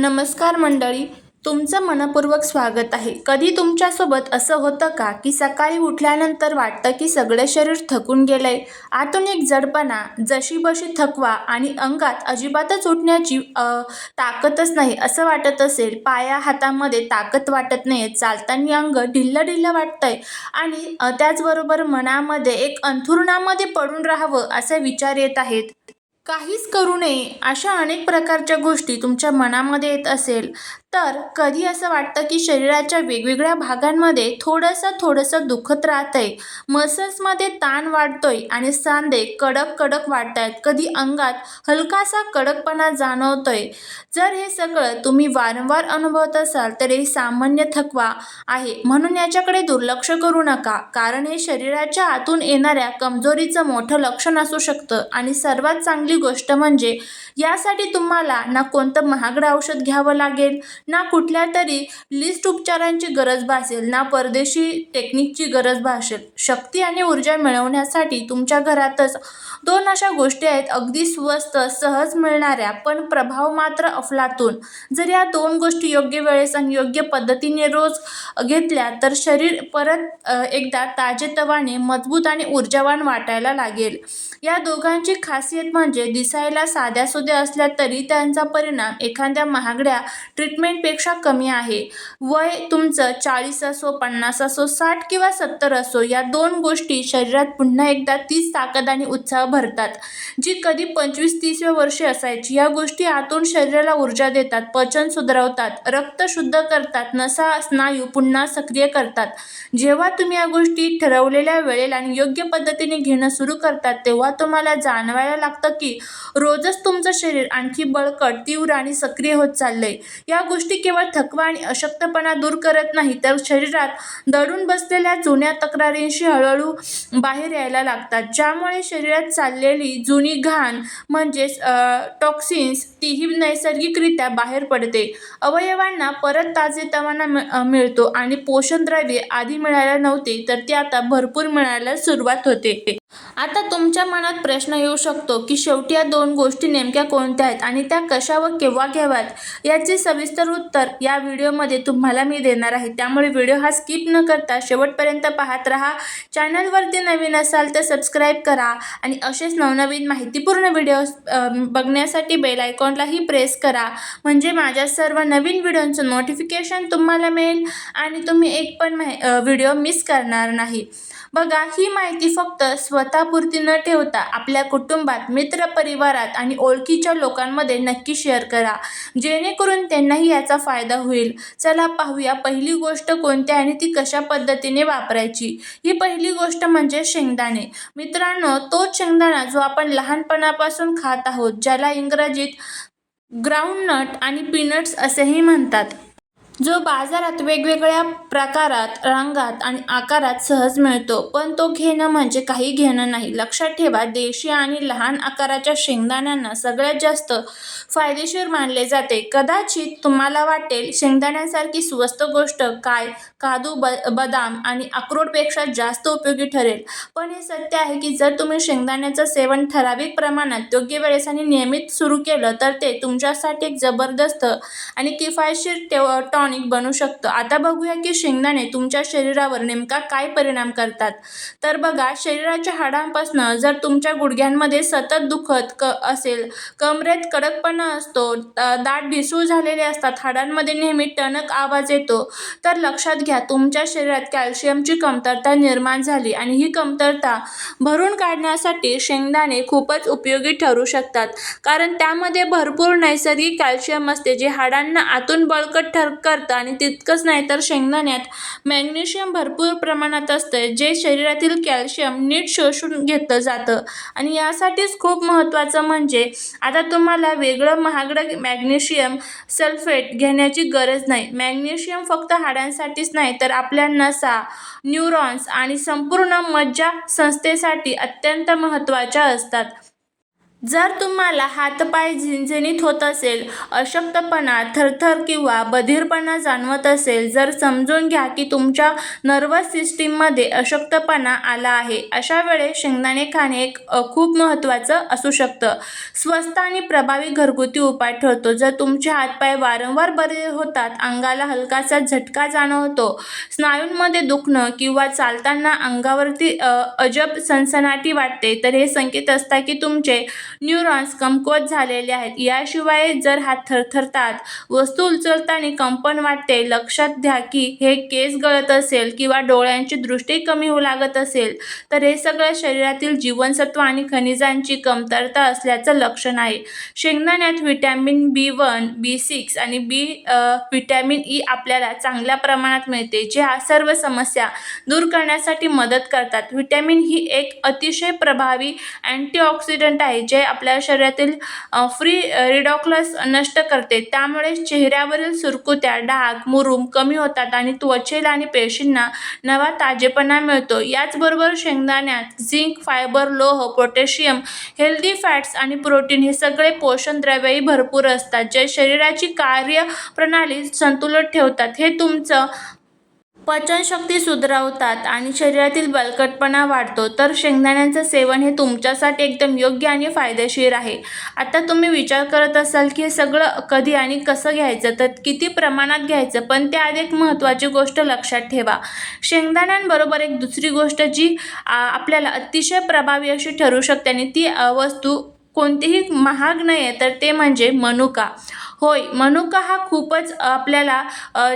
नमस्कार मंडळी तुमचं मनपूर्वक स्वागत आहे. कधी तुमच्यासोबत असं होतं का की सकाळी उठल्यानंतर वाटतं की सगळं शरीर थकून गेलंय? आतून एक जडपणा जशीबशी थकवा आणि अंगात अजिबातच उठण्याची ताकदच नाही असं वाटत असेल पाया हातामध्ये ताकद वाटत नाही चालताना अंग ढिल्लं ढिल्लं वाटतंय आणि त्याचबरोबर मनामध्ये एक अंथुरणामध्ये पडून राहावं असे विचार येत आहेत. काहीच करू नये अशा अनेक प्रकारच्या गोष्टी तुमच्या मनामध्ये येत असेल तर कधी असं वाटतं की शरीराच्या वेगवेगळ्या भागांमध्ये थोडंसं थोडंसं दुखत राहतंय? मसल्समध्ये ताण वाढतोय आणि सांधे कडक कडक वाटत आहेत कधी अंगात हलकासा कडकपणा जाणवतोय. जर हे सगळं तुम्ही वारंवार अनुभवत असाल तर हे सामान्य थकवा आहे. म्हणून याच्याकडे दुर्लक्ष करू नका कारण हे शरीराच्या आतून येणाऱ्या कमजोरीचं मोठं लक्षण असू शकतं. आणि सर्वात चांगली गोष्ट म्हणजे यासाठी तुम्हाला ना कोणतं महागडं औषध घ्यावं लागेल ना कुठल्या तरी लिस्ट उपचारांची गरज भासेल ना परदेशी टेक्निकची गरज भासेल. शक्ती आणि ऊर्जा मिळवण्यासाठी तुमच्या घरातच दोन अशा गोष्टी आहेत. अगदी स्वस्त सहज मिळणाऱ्या पण प्रभाव मात्र अफलातून. जर या दोन गोष्टी योग्य वेळेस आणि योग्य पद्धतीने रोज घेतल्या तर शरीर परत एकदा ताजेतवाने मजबूत आणि ऊर्जावान वाटायला लागेल. या दोघांची खासियत म्हणजे दिसायला साध्यासुद्या असल्या तरी त्यांचा परिणाम एखाद्या महागड्या ट्रीटमेंट ट्रीटमेंटपेक्षा कमी आहे. वय तुमचं चाळीस असो पन्नास असो साठ किंवा सत्तर असो या दोन गोष्टी शरीरात पुन्हा एकदा तीच ताकद आणि उत्साह भरतात. जी कधी पंचवीस तीसव्या वर्षी असायची या गोष्टी आतून शरीराला ऊर्जा देतात पचन सुधारवतात रक्त शुद्ध करतात नसा स्नायू पुन्हा सक्रिय करतात. जेव्हा तुम्ही या गोष्टी ठरवलेल्या वेळेला आणि योग्य पद्धतीने घेणं सुरू करतात तेव्हा तुम्हाला जाणवायला लागतं की रोजच तुमचं शरीर आणखी बळकट तीव्र आणि सक्रिय होत चाललंय. या गोष्टी गोष्टी केवळ थकवा आणि अशक्तपणा दूर करत नाही तर शरीरात दडून बसलेल्या जुन्या तक्रारींशी हळूहळू बाहेर यायला लागतात. ज्यामुळे शरीरात चाललेली जुनी घाण म्हणजेच टॉक्सिन्स तीही नैसर्गिकरित्या बाहेर पडते. अवयवांना परत ताजेतवाना मिळतो आणि पोषण द्रव्ये आधी मिळायला नव्हते तर ते आता भरपूर मिळायला सुरुवात होते. आता तुमच्या मनात प्रश्न येऊ शकतो की शेवटी या दोन गोष्टी नेमक्या कोणत्या आहेत आणि त्या कशा व केव्हा घ्याव्यात? याचे सविस्तर उत्तर या व्हिडिओमध्ये तुम्हाला मी देणार आहे. त्यामुळे व्हिडिओ हा स्किप न करता शेवटपर्यंत पाहत राहा. चॅनलवरती नवीन असाल तर सबस्क्राईब करा आणि असेच नवनवीन माहितीपूर्ण व्हिडिओ बघण्यासाठी बेल आयकॉनलाही प्रेस करा. म्हणजे माझ्या सर्व नवीन व्हिडिओंचं नोटिफिकेशन तुम्हाला मिळेल आणि तुम्ही एक पण व्हिडिओ मिस करणार नाही. बघा ही माहिती फक्त स्व स्वतःपुरती न ठेवता आपल्या कुटुंबात मित्रपरिवारात आणि ओळखीच्या लोकांमध्ये नक्की शेअर करा. जेणेकरून त्यांनाही याचा फायदा होईल. चला पाहूया पहिली गोष्ट कोणती आणि ती कशा पद्धतीने वापरायची. ही पहिली गोष्ट म्हणजे शेंगदाणे. मित्रांनो तोच शेंगदाणा जो आपण लहानपणापासून खात आहोत ज्याला इंग्रजीत ग्राउंडनट आणि पीनट्स असेही म्हणतात. जो बाजारात वेगवेगळ्या प्रकारात रंगात आणि आकारात सहज मिळतो पण तो घेणं म्हणजे काही घेणं नाही. लक्षात ठेवा देशी आणि लहान आकाराच्या शेंगदाण्यांना सगळ्यात जास्त फायदेशीर मानले जाते. कदाचित तुम्हाला वाटेल शेंगदाण्यांसारखी स्वस्त गोष्ट काय? काजू ब बदाम आणि अक्रोडपेक्षा जास्त उपयोगी ठरेल. पण हे सत्य आहे की जर तुम्ही शेंगदाण्याचं सेवन ठराविक प्रमाणात योग्य वेळेस आणि नियमित सुरू केलं तर ते तुमच्यासाठी एक जबरदस्त आणि किफायतशीर टॉन टॉनिक बनू शकतं. आता बघूया की शेंगदाणे तुमच्या शरीरावर नेमका काय परिणाम करतात. तर बघा शरीराच्या हाडांपासून जर तुमच्या गुडघ्यांमध्ये सतत दुखत क असेल कमरेत कडकपणा असतो दाट ढिसूळ झालेले असतात हाडांमध्ये नेहमी टणक आवाज येतो तर लक्षात घ्या तुमच्या शरीरात कॅल्शियमची कमतरता निर्माण झाली आणि ही कमतरता भरून काढण्यासाठी शेंगदाणे खूपच उपयोगी ठरू शकतात. कारण त्यामध्ये भरपूर नैसर्गिक कॅल्शियम असते जे हाडांना आतून बळकट ठर करतं आणि तितकंच नाही तर शेंगदाण्यात मॅग्नेशियम भरपूर प्रमाणात असतं जे शरीरातील कॅल्शियम नीट शोषून घेतलं जातं. आणि यासाठीच खूप महत्त्वाचं म्हणजे आता तुम्हाला वेगळं महागडं मॅग्नेशियम सल्फेट घेण्याची गरज नाही. मॅग्नेशियम फक्त हाडांसाठीच नाही तर आपल्या नसा न्यूरॉन्स आणि संपूर्ण मज्जा संस्थेसाठी अत्यंत महत्त्वाच्या असतात. जर तुम्हाला हातपाय झणझणीत होत असेल अशक्तपणा थरथर किंवा बधिरपणा जाणवत असेल जर समजून घ्या की तुमच्या नर्वस सिस्टीममध्ये अशक्तपणा आला आहे अशा वेळेस शेंगदाणे खाणे एक खूप महत्त्वाचं असू शकतं. स्वस्त आणि प्रभावी घरगुती उपाय ठरतो. जर तुमचे हातपाय वारंवार बरे होतात अंगाला हलकासा झटका जाणवतो स्नायूंमध्ये दुखणं किंवा चालताना अंगावरती अजब सनसनाटी वाटते तर हे संकेत असतात की तुमचे न्यूरॉन्स कमकुवत झालेले आहेत. याशिवाय जर हात थरथरतात वस्तू उचलताना कंपन वाटते लक्षात घ्या की हे केस गळत असेल किंवा डोळ्यांची दृष्टी कमी होऊ लागत असेल तर हे सगळं शरीरातील जीवनसत्व आणि खनिजांची कमतरता असल्याचं लक्षण आहे. शेंगदाण्यात vitamin B one B six आणि बी व्हिटॅमिन ई आपल्याला चांगल्या प्रमाणात मिळते जे हा सर्व समस्या दूर करण्यासाठी मदत करतात. व्हिटॅमिन ही एक अतिशय प्रभावी अँटीऑक्सिडंट आहे जे आपल्या शरीरातील फ्री रिडॉक्लस नष्ट करते. त्यामुळे चेहऱ्यावरील सुरकुत्या डाग मुरूम कमी होतात आणि त्वचेला आणि पेशींना नवा ताजेपणा मिळतो. याचबरोबर शेंगदाण्यात झिंक फायबर लोह पोटॅशियम हेल्दी फॅट्स आणि प्रोटीन हे सगळे पोषण द्रव्यही भरपूर असतात जे शरीराची कार्यप्रणाली संतुलित ठेवतात. हे तुमचं पचनशक्ती सुधारवतात आणि शरीरातील बलकटपणा वाढतो तर शेंगदाण्याचं सेवन हे तुमच्यासाठी एकदम योग्य आणि फायदेशीर आहे. आता तुम्ही विचार करत असाल की हे सगळं कधी आणि कसं घ्यायचं तर किती प्रमाणात घ्यायचं? पण त्याआधी एक महत्त्वाची गोष्ट लक्षात ठेवा. शेंगदाण्यांबरोबर एक दुसरी गोष्ट जी आपल्याला अतिशय प्रभावी अशी ठरू शकते आणि ती वस्तू कोणतीही महाग नाही आहे तर ते म्हणजे मनुका. होय मनुका हा खूपच आपल्याला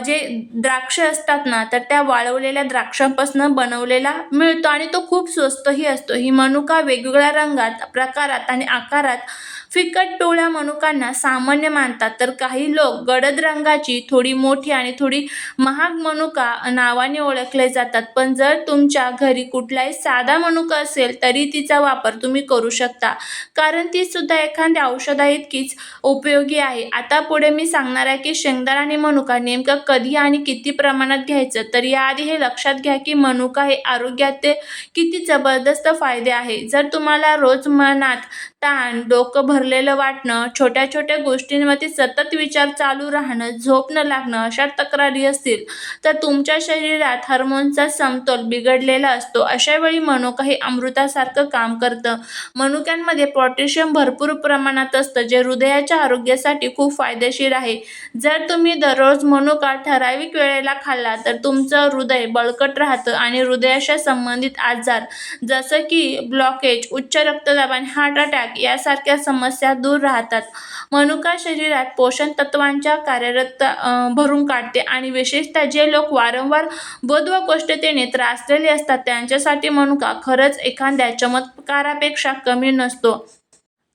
जे द्राक्ष असतात ना तर त्या वाळवलेल्या द्राक्षांपासून बनवलेला मिळतो आणि तो खूप स्वस्तही असतो. ही मनुका वेगवेगळ्या रंगात प्रकारात आणि आकारात फिकट टोळ्या मनुकांना सामान्य मानतात. तर काही लोक गडद रंगाची थोडी मोठी आणि थोडी महाग मनुका नावाने ओळखले जातात. पण जर तुमच्या घरी कुठलाही साधा मनुका असेल तरी तिचा वापर तुम्ही करू शकता. कारण ती सुद्धा एखाद्या औषधाइतकीच उपयोगी आहे. आता पुढे मी सांगणार आहे की शेंगदाणा आणि मनुका नेमकं कधी आणि किती प्रमाणात घ्यायचं? तर याआधी हे लक्षात घ्या की मनुका हे आरोग्यात किती जबरदस्त फायदे आहे. जर तुम्हाला रोज मनात ताण डोकं भरलेलं वाटणं छोट्या छोट्या गोष्टींवरती सतत विचार चालू राहणं झोप न लागणं अशा तक्रारी असतील तर तुमच्या शरीरात हार्मोनचा समतोल बिघडलेला असतो. अशा वेळी मनुका हे अमृतासारखं काम करतं. मनुक्यांमध्ये पोटॅशियम भरपूर प्रमाणात असतं जे हृदयाच्या आरोग्यासाठी खूप फायदेशीर आहे. जर तुम्ही दररोज मनुका ठराविक वेळेला खाल्ला तर तुमचं हृदय बळकट राहतं आणि हृदयाच्या संबंधित आजार जसं की ब्लॉकेज उच्च रक्तदाब आणि हार्ट अटॅक यासारख्या समस्या दूर राहतात. मनुका शरीरात पोषण तत्वांच्या कार्यरत भरून काढते आणि विशेषतः जे लोक वारंवार बोध व कोष्ठतेने त्रासलेले असतात त्यांच्यासाठी मनुका खरंच एखाद्या चमत्कारापेक्षा कमी नसतो.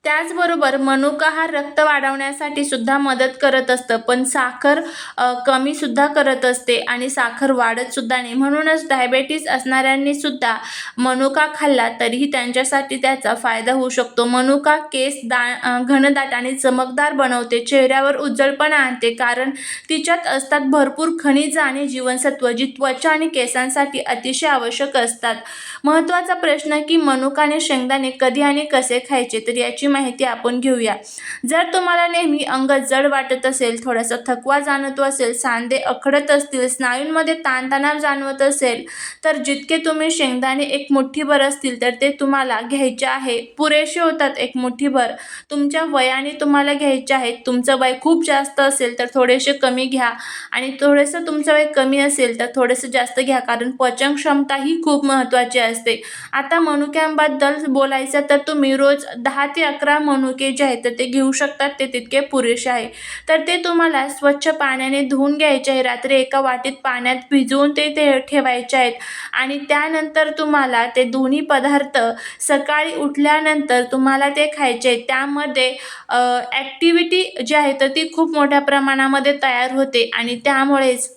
त्याचबरोबर मनुका हा रक्त वाढवण्यासाठी सुद्धा मदत करत असतं पण साखर कमीसुद्धा कमी सुद्धा करत असते आणि साखर वाढत सुद्धा नाही. म्हणूनच डायबेटीस असणाऱ्यांनी सुद्धा मनुका खाल्ला तरीही त्यांच्यासाठी त्याचा फायदा होऊ शकतो. मनुका केस दा घनदाट आणि चमकदार बनवते चेहऱ्यावर उज्जळपणा आणते कारण तिच्यात असतात भरपूर खनिज आणि जीवनसत्व जी त्वचा आणि केसांसाठी अतिशय आवश्यक असतात. महत्त्वाचा प्रश्न की मनुकाने शेंगदाणे कधी आणि कसे खायचे? तर याची माहिती आपण घेऊया. जर तुम्हाला नेहमी अंग जड वाटत असेल थोडासा थकवा जाणवतो असेल सांधे अखडत असतील स्नायूंमध्ये ताणतणाव जाणवत असेल तर जितके तुम्ही शेंगदाणे एक मुठ्ठीभर असतील तर ते तुम्हाला घ्यायचे आहे. पुरेसे होतात एक मुठ्ठीभर तुमच्या वयाने तुम्हाला घ्यायचे आहेत तुमचं वय खूप जास्त असेल तर थोडेसे कमी घ्या. आणि थोडंसं तुमचं वय कमी असेल तर थोडंसं जास्त घ्या कारण पचन क्षमता ही खूप महत्त्वाची असते. आता मनुक्यांबद्दल बोलायचं तर तुम्ही रोज दहा ते अकरा मनुके जे आहेत तर ते घेऊ शकतात ते तितके पुरेसे आहे. तर ते तुम्हाला स्वच्छ पाण्याने धुवून घ्यायचे आहे. रात्री एका वाटीत पाण्यात भिजवून ते ते ठेवायचे आहेत. आणि त्यानंतर तुम्हाला ते दोन्ही पदार्थ सकाळी उठल्यानंतर तुम्हाला ते खायचे आहेत. त्यामध्ये ॲक्टिव्हिटी जी आहे तर ती खूप मोठ्या प्रमाणामध्ये तयार होते. आणि त्यामुळेच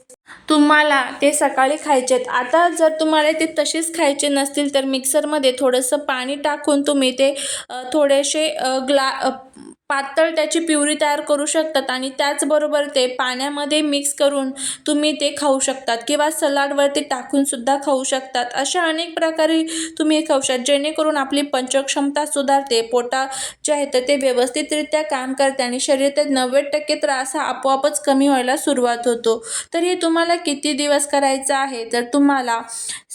तुम्हाला ते सकाळी खायचे आहेत आता जर तुम्हाला ते तसेच खायचे नसतील तर मिक्सरमध्ये थोडंसं पाणी टाकून तुम्ही ते थोडेसे ग्ला पातळ त्याची प्युरी तयार करू शकतात आणि त्याचबरोबर ते पाण्यामध्ये मिक्स करून तुम्ही ते खाऊ शकतात किंवा सलाडवरती टाकूनसुद्धा खाऊ शकतात. अशा अनेक प्रकारे तुम्ही हे खाऊ शकता. जेणेकरून आपली पंचक्षमता सुधारते पोटा जे आहे तर ते व्यवस्थितरित्या काम करते आणि शरीरात नव्वद टक्के त्रास हा आपोआपच कमी व्हायला सुरुवात होतो. तर हे तुम्हाला किती दिवस करायचं आहे? तर तुम्हाला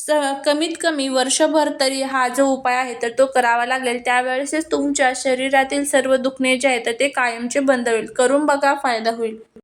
स कमीत कमी वर्षभर तरी हा जो उपाय आहे तर तो करावा लागेल. त्यावेळेसच तुमच्या शरीरातील सर्व दुखणे जे आहे तर ते कायमचे बंद होईल. करून बघा फायदा होईल.